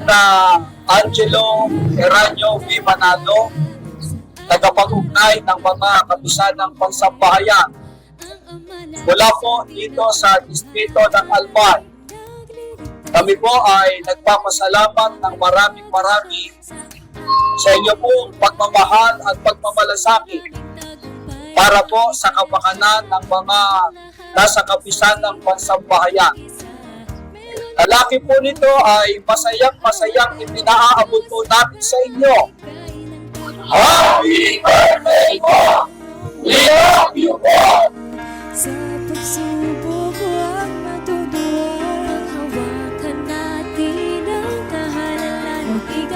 na Angelo Eranio V. Tagapag-ugnay ng mga kapisanang pangsambahayan mula po dito sa distrito ng Alban. Kami po ay nagpapasalamat ng maraming marami sa inyo pong pagmamahal at pagmamalasakit para po sa kapakanan ng mga nasa kapisan ng pansambahayan. Lalaki po nito ay masayang masayang ipinaaabot po natin sa inyo. Happy birthday po! We love you po! Sa pagsubok huwag matuduwang hawakan natin ang kahalalan.